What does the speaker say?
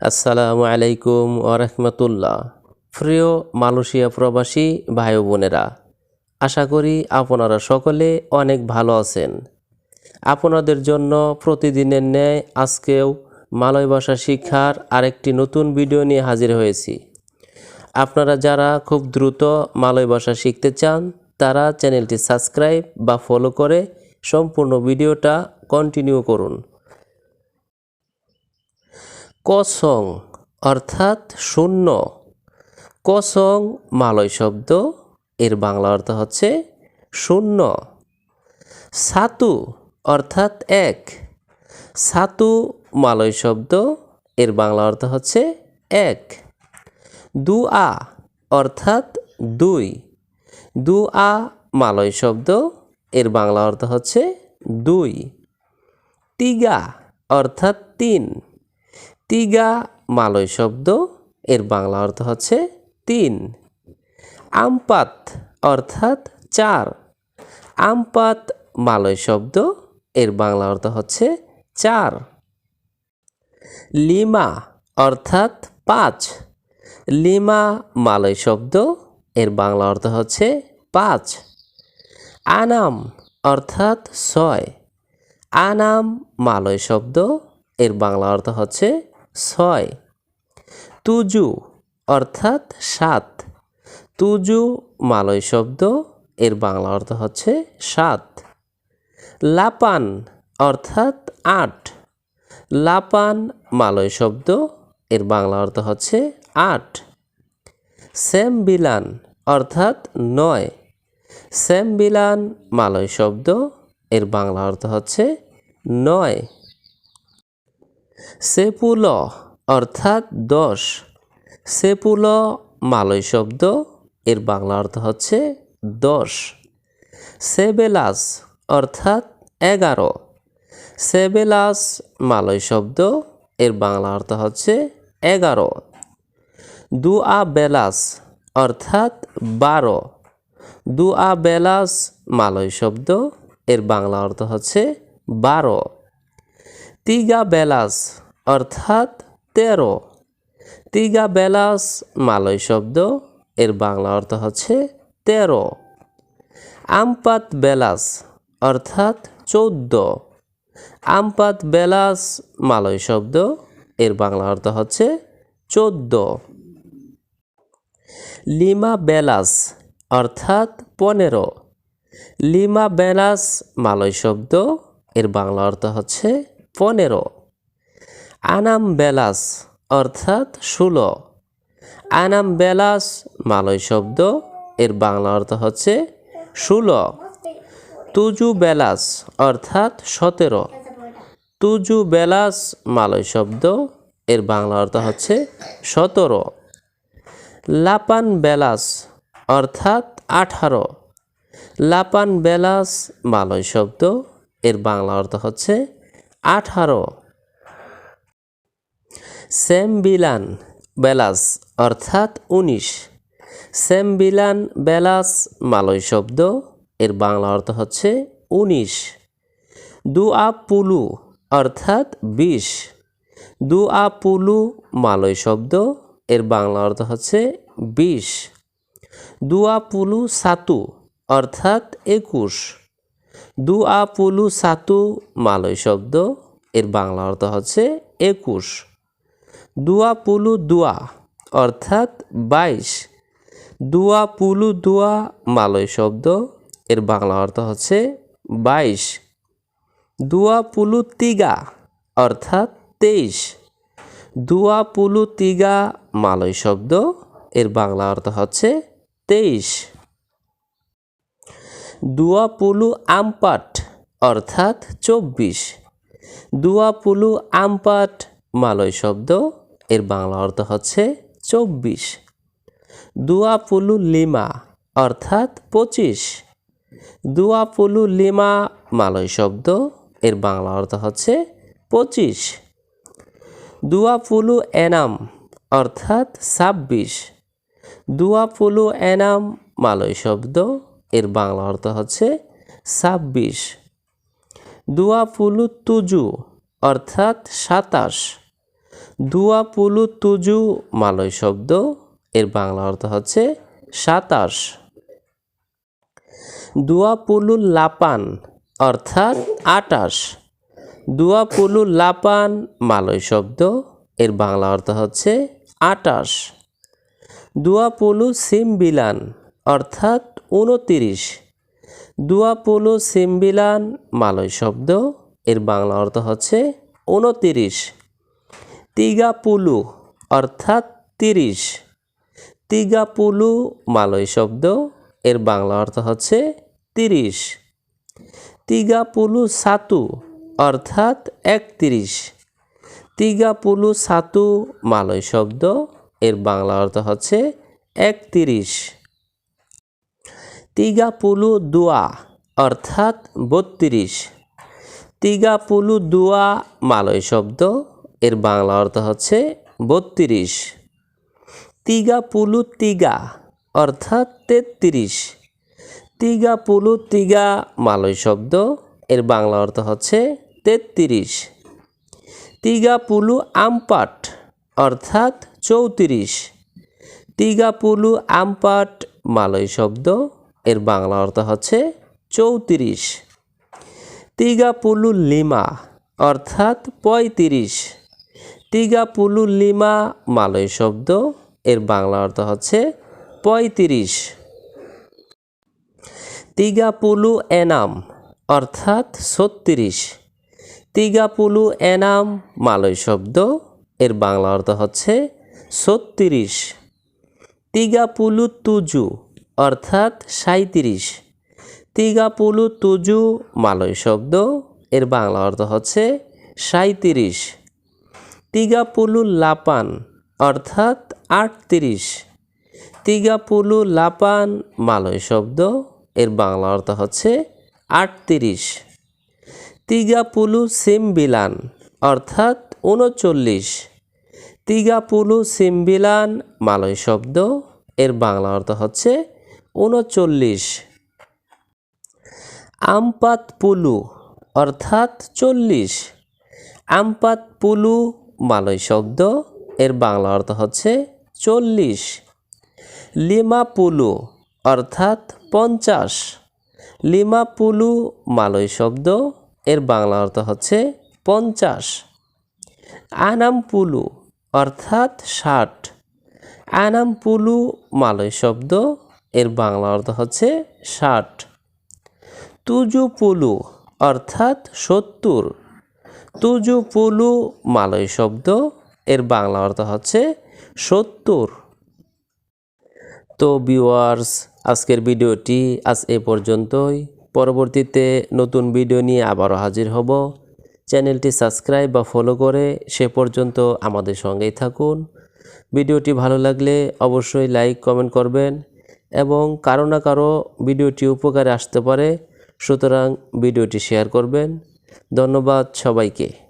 আসসালামু আলাইকুম ওরহমতুল্লাহ প্রিয় মালয়েশিয়া প্রবাসী ভাই বোনেরা আশা করি আপনারা সকলে অনেক ভালো আছেন। আপনাদের জন্য প্রতিদিনের ন্যায় আজকেও মালয় ভাষা শিক্ষার আরেকটি নতুন ভিডিও নিয়ে হাজির হয়েছি। আপনারা যারা খুব দ্রুত মালয় ভাষা শিখতে চান, তারা চ্যানেলটি সাবস্ক্রাইব বা ফলো করে সম্পূর্ণ ভিডিওটা কন্টিনিউ করুন। কসং, অর্থাৎ শূন্য। কসং, মালয় শব্দ, এর বাংলা অর্থ হচ্ছে শূন্য। সাতু, অর্থাৎ এক। সাতু, মালয় শব্দ, এর বাংলা অর্থ হচ্ছে এক। দু আ অর্থাৎ দুই। দু আ মালয় শব্দ, এর বাংলা অর্থ হচ্ছে দুই। তিগা, অর্থাৎ তিন। তিগা মালয় শব্দ, এর বাংলা অর্থ হচ্ছে তিন। আমপাত অর্থাৎ চার। আমপাত মালয় শব্দ, এর বাংলা অর্থ হচ্ছে চার। লিমা অর্থাৎ পাঁচ। লিমা মালয় শব্দ, এর বাংলা অর্থ হচ্ছে পাঁচ। আনাম অর্থাৎ ছয়। আনাম মালয় শব্দ, এর বাংলা অর্থ হচ্ছে ছয়। তুজু অর্থাৎ সাত। তুজু মালয় শব্দ, এর বাংলা অর্থ হচ্ছে সাত। লাপান অর্থাৎ আট। লাপান মালয় শব্দ, এর বাংলা অর্থ হচ্ছে আট। স্যামবিলান অর্থাৎ নয়। স্যামবিলান মালয় শব্দ, এর বাংলা অর্থ হচ্ছে নয়। সেপুল, অর্থাৎ দশ। সেপুল, মালয় শব্দ, এর বাংলা অর্থ হচ্ছে দশ। সেবেলাস, অর্থাৎ এগারো। সেবেলাস, মালয় শব্দ, এর বাংলা অর্থ হচ্ছে এগারো। দুআ বেলাস অর্থাৎ বারো। দুআ বেলাস মালয় শব্দ, এর বাংলা অর্থ হচ্ছে বারো। তিগা বেলাস, অর্থাৎ তেরো। তিগা বেলাস, মালয় শব্দ, এর বাংলা অর্থ হচ্ছে তেরো। আমপাত বেলাস, অর্থাৎ চৌদ্দ। আমপাত বেলাস, মালয় শব্দ, এর বাংলা অর্থ হচ্ছে চৌদ্দ। লিমা বেলাস, অর্থাৎ পনেরো। লিমা বেলাস, মালয় শব্দ, এর বাংলা অর্থ হচ্ছে পনেরো। আনাম বেলাস অর্থাৎ ষোলো। আনাম বেলাস মালয় শব্দ, এর বাংলা অর্থ হচ্ছে ষোলো। তুজু বেলাস অর্থাৎ সতেরো। তুজু বেলাস মালয় শব্দ, এর বাংলা অর্থ হচ্ছে সতেরো। লাপান বেলাস অর্থাৎ আঠারো। লাপান বেলাস মালয় শব্দ, এর বাংলা অর্থ হচ্ছে আঠারো। স্যামবিলান বেলাস অর্থাৎ উনিশ। স্যামবিলান বেলাস মালয় শব্দ, এর বাংলা অর্থ হচ্ছে উনিশ। দুআ পুলু অর্থাৎ বিশ। দুআ পুলু মালয় শব্দ, এর বাংলা অর্থ হচ্ছে বিশ। দুআ পুলু সাতু, অর্থাৎ একুশ। দুআ পুলু সাতু মালয় শব্দ, এর বাংলা অর্থ হচ্ছে একুশ। দুয়া পুলু দুয়া অর্থাৎ বাইশ। দুয়া পুলু দুয়া মালয় শব্দ, এর বাংলা অর্থ হচ্ছে বাইশ। দুয়া পুলু তিগা, অর্থাৎ তেইশ। দুয়া পুলু তিগা মালয় শব্দ, এর বাংলা অর্থ হচ্ছে তেইশ। দুয়া পুলু আমপাট, অর্থাৎ চব্বিশ। দুয়া পুলু আমপাট, মালয় শব্দ, এর বাংলা অর্থ হচ্ছে চব্বিশ। দুয়া পুলু লিমা, অর্থাৎ পঁচিশ। দুয়া পুলু লিমা, মালয় শব্দ, এর বাংলা অর্থ হচ্ছে পঁচিশ। দুয়া পুলু এনাম, অর্থাৎ ছাব্বিশ। দুয়া পুলু এনাম, মালয় শব্দ এর বাংলা অর্থ হচ্ছে ছাব্বিশ। দুয়া পুলু তুজু, অর্থাৎ সাতাশ। দুয়া পুলু তুজু মালয় শব্দ, এর বাংলা অর্থ হচ্ছে সাতাশ। দুয়া পুলু লাপান, অর্থাৎ আটাশ। দুয়া পুলু লাপান, মালয় শব্দ, এর বাংলা অর্থ হচ্ছে আটাশ। দুয়া পুলু সিমবিলান অর্থাৎ উনতিরিশ। দুয়া পুলু সিমবিলান মালয় শব্দ, এর বাংলা অর্থ হচ্ছে উনতিরিশ। তিগা পুলু অর্থাৎ তিরিশ। তিগা পুলু মালয় শব্দ, এর বাংলা অর্থ হচ্ছে তিরিশ। তিগা পুলু সাতু অর্থাৎ একত্রিশ। তিগা পুলু সাতু মালয় শব্দ, এর বাংলা অর্থ হচ্ছে একত্রিশ। তিগা পুলু দুয়া অর্থাৎ বত্রিশ। তিগা পুলু দুয়া মালয় শব্দ, এর বাংলা অর্থ হচ্ছে বত্রিশ। তিগা পুলু তিগা অর্থাৎ তেত্রিশ। তিগা পুলু তিগা মালয় শব্দ, এর বাংলা অর্থ হচ্ছে তেত্রিশ। তিগা পুলু আমপাট অর্থাৎ চৌত্রিশ। তিগা পুলু আমপাট মালয় শব্দ এর বাংলা অর্থ হচ্ছে চৌত্রিশ। তিগা পুলু লিমা অর্থাৎ পঁয়ত্রিশ। তিগা পুলু লিমা মালয় শব্দ, এর বাংলা অর্থ হচ্ছে পঁয়ত্রিশ। তিগা পুলু এনাম অর্থাৎ ছত্রিশ। তিগা পুলু এনাম মালয় শব্দ, এর বাংলা অর্থ হচ্ছে ছত্রিশ। তিগা পুলু তুজু অর্থাৎ সাঁত্রিশ তিগা পুলু তুজু মালয় শব্দ, এর বাংলা অর্থ হচ্ছে সাঁত্রিশ তিগা পুলু লাপান, অর্থাৎ আটত্রিশ। তিগা পুলু লাপান, মালয় শব্দ, এর বাংলা অর্থ হচ্ছে আটত্রিশ। তিগা পুলু সিমবিলান, অর্থাৎ উনচল্লিশ তিগা পুলু সিমবিলান, মালয় শব্দ, এর বাংলা অর্থ হচ্ছে উনচল্লিশ আমপাত পুলু, অর্থাৎ চল্লিশ। আমপাত পুলু, মালয় শব্দ, এর বাংলা অর্থ হচ্ছে চল্লিশ। লিমা পুলু, অর্থাৎ পঞ্চাশ। লিমা পুলু, মালয় শব্দ, এর বাংলা অর্থ হচ্ছে পঞ্চাশ। আনাম পুলু, অর্থাৎ ষাট। আনাম পুলু, মালয় শব্দ এর বাংলা অর্থ হচ্ছে ষাট। তুজু পুলু অর্থাৎ সত্তর। তুজু পুলু মালয় শব্দ, এর বাংলা অর্থ হচ্ছে সত্তর। তো ভিউয়ার্স, আজকের ভিডিওটি আজ এ পর্যন্তই। পরবর্তীতে নতুন ভিডিও নিয়ে আবারও হাজির হব। চ্যানেলটি সাবস্ক্রাইব বা ফলো করে সে পর্যন্ত আমাদের সঙ্গেই থাকুন। ভিডিওটি ভালো লাগলে অবশ্যই লাইক, কমেন্ট করবেন। এবং কারও না কারও ভিডিওটি উপকারে আসতে পারে। সুতরাং ভিডিওটি শেয়ার করবেন। ধন্যবাদ সবাইকে।